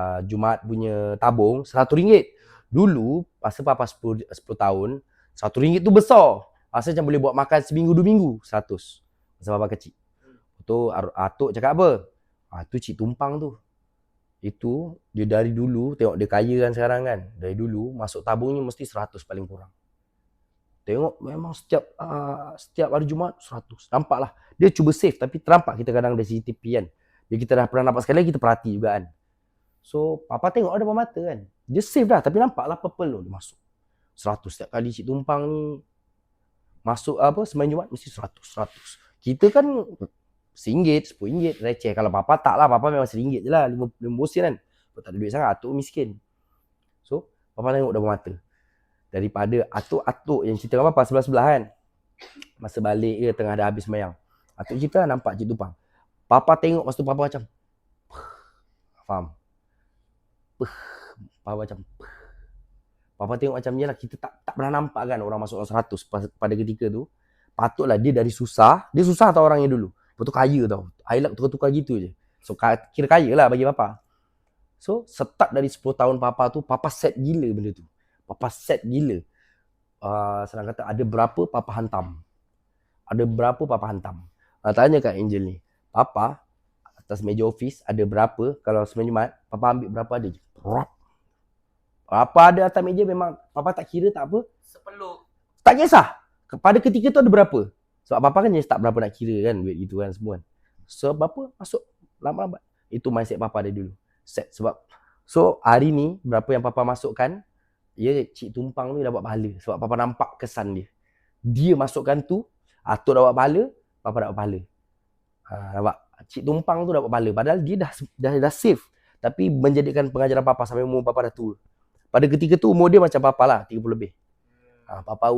uh, Jumaat punya tabung RM100. Dulu masa papa 10 10 tahun, RM100 tu besar. Rasa macam boleh buat makan seminggu dua minggu 100. Masa papa kecil. Tu Atuk cakap apa? Ah tu cik tumpang tu. Itu dia dari dulu tengok dia kaya kan sekarang kan. Dari dulu masuk tabungnya mesti 100 paling kurang. Tengok memang setiap uh, setiap hari Jumaat 100. Nampaklah. Dia cuba save tapi ternampak kita kadang dari CCTV kan. Bila kita dah pernah nampak sekali kita perhati juga kan. So papa tengok ada depan mata kan. Dia save dah tapi nampaklah purple tu dia masuk. 100 setiap kali cik tumpang ni masuk apa sembahyang Jumaat mesti 100 100. Kita kan RM1, RM10, receh. Kalau papa tak lah, papa memang RM1 je lah. RM5 sen kan. Papa tak ada duit sangat, atuk miskin. So, papa tengok depan mata. Daripada atuk-atuk yang cerita dengan papa sebelah-sebelah kan. Masa balik ke tengah dah habis sembahyang. Atuk cerita nampak cik tumpang. Papa tengok masa tu papa macam Faham? Papa macam Papa tengok macam ni lah. Kita tak tak pernah nampak kan orang masuk dalam 100 pas- pada ketika tu. Patutlah dia dari susah. Dia susah tau orangnya dulu. Lepas tu kaya tau. Highlight tukar-tukar gitu je. So kira kaya lah bagi papa. So start dari 10 tahun papa tu, papa set gila benda tu. Papa set gila. Uh, senang kata ada berapa papa hantam. Ada berapa papa hantam. Uh, tanya kat Angel ni. Papa atas meja office ada berapa kalau sembilan Jumaat, papa ambil berapa ada je. Rap. Apa ada atas meja memang papa tak kira tak apa. Sepeluk. Tak kisah. Pada ketika tu ada berapa. Sebab papa kan just tak berapa nak kira kan duit itu kan semua kan. So berapa masuk lambat-lambat. Itu mindset papa dari dulu. Set sebab so hari ni berapa yang papa masukkan ya cik tumpang tu dapat pahala sebab papa nampak kesan dia. Dia masukkan tu, atuk dapat pahala, papa dapat pahala. Ha, nampak? Cik tumpang tu dapat pahala padahal dia dah dah, dah save tapi menjadikan pengajaran papa sampai umur papa dah tua. Pada ketika tu umur dia macam papa lah 30 lebih. Ha, papa